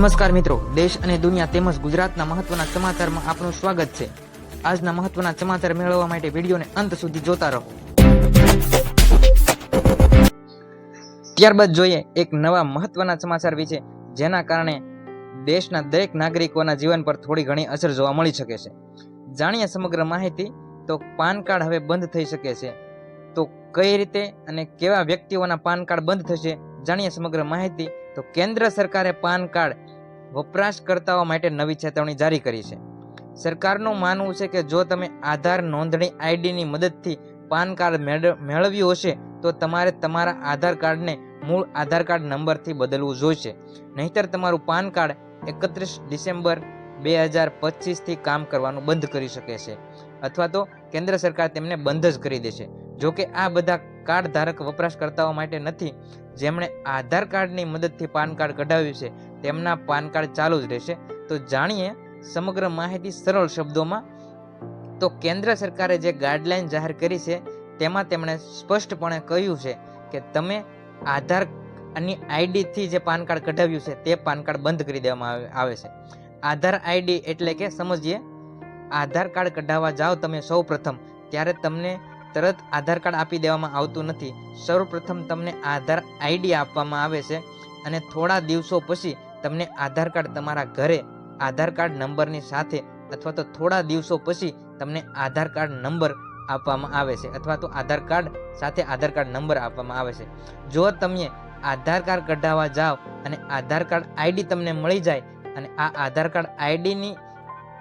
નમસ્કાર મિત્રો. દેશ અને દુનિયા તેમજ ગુજરાતના મહત્વના સમાચારમાં આપનું સ્વાગત છે. આજના મહત્વના સમાચાર મેળવવા માટે વિડીયોને અંત સુધી જોતા રહો. ત્યારબાદ જોઈએ એક નવા મહત્વના સમાચાર વિશે, જેના કારણે દેશના દરેક નાગરિકોના જીવન પર થોડી ઘણી અસર જોવા મળી શકે છે. જાણીએ સમગ્ર માહિતી, તો પાન કાર્ડ હવે બંધ થઈ શકે છે. તો કઈ રીતે અને કેવા વ્યક્તિઓના પાન કાર્ડ બંધ થશે, જાણીએ સમગ્ર માહિતી તો કેન્દ્ર સરકારે પાન કાર્ડ વપરાશકર્તાઓ માટે નવી ચેતવણી જારી કરી છે. સરકારનું માનવું છે કે જો તમે આધાર નોંધણી આઈડીની મદદથી પાન કાર્ડ મેળ- મેળવ્યું હશે, તો તમારે તમારા આધાર કાર્ડને મૂળ આધાર કાર્ડ નંબરથી બદલવું જોઈશે. નહીતર તમારું પાન કાર્ડ એકત્રીસ ડિસેમ્બર બે હજાર પચીસથી કામ કરવાનું બંધ કરી શકે છે. અથવા તો કેન્દ્ર સરકાર તેમને બંધ જ કરી દેશે. જો કે આ બધા કાર્ડ ધારક વપરાશકર્તાઓ માટે નથી. જેમણે આધાર કાર્ડની મદદથી પાન કાર્ડ કઢાવ્યું છે, તેમના પાન કાર્ડ ચાલુ જ રહેશે. તો જાણીએ સમગ્ર માહિતી સરળ શબ્દોમાં. તો કેન્દ્ર સરકારે જે ગાઈડલાઈન જાહેર કરી છે, તેમાં તેમણે સ્પષ્ટપણે કહ્યું છે કે તમે આધાર અને આઈડીથી જે પાન કાર્ડ કઢાવ્યું છે, તે પાન કાર્ડ બંધ કરી દેવામાં આવે છે. આધાર આઈડી એટલે કે, સમજીએ, આધાર કાર્ડ કઢાવવા જાઓ તમે સૌ પ્રથમ, ત્યારે તમને તરત આધાર કાર્ડ આપી દેવામાં આવતું નથી. સૌપ્રથમ તમને આધાર આઈડી આપવામાં આવે છે અને થોડા દિવસો પછી તમને આધાર કાર્ડ તમારા ઘરે, આધાર કાર્ડ નંબરની સાથે અથવા તો થોડા દિવસો પછી તમને આધાર કાર્ડ નંબર આપવામાં આવે છે અથવા તો આધાર કાર્ડ સાથે આધાર કાર્ડ નંબર આપવામાં આવે છે. જો તમે આધાર કાર્ડ કઢાવવા જાઓ અને આધાર કાર્ડ આઈડી તમને મળી જાય અને આ આધાર કાર્ડ આઈડીની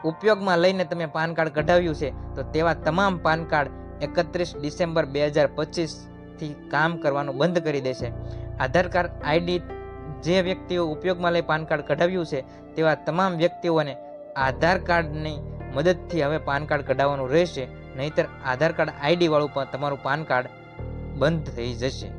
ઉપયોગમાં લઈને તમે પાન કાર્ડ કઢાવ્યું છે, તો તેવા તમામ પાન કાર્ડ એકત્રીસ ડિસેમ્બર બે હજાર પચીસથી કામ કરવાનું બંધ કરી દેશે. આધાર કાર્ડ આઈડી જે વ્યક્તિઓ ઉપયોગમાં લઈ પાન કાર્ડ કઢાવ્યું છે, તેવા તમામ વ્યક્તિઓને આધાર કાર્ડની મદદથી હવે પાન કાર્ડ કઢાવવાનું રહેશે. નહીતર આધાર કાર્ડ આઈડી વાળું પણ તમારું પાન કાર્ડ બંધ થઈ જશે.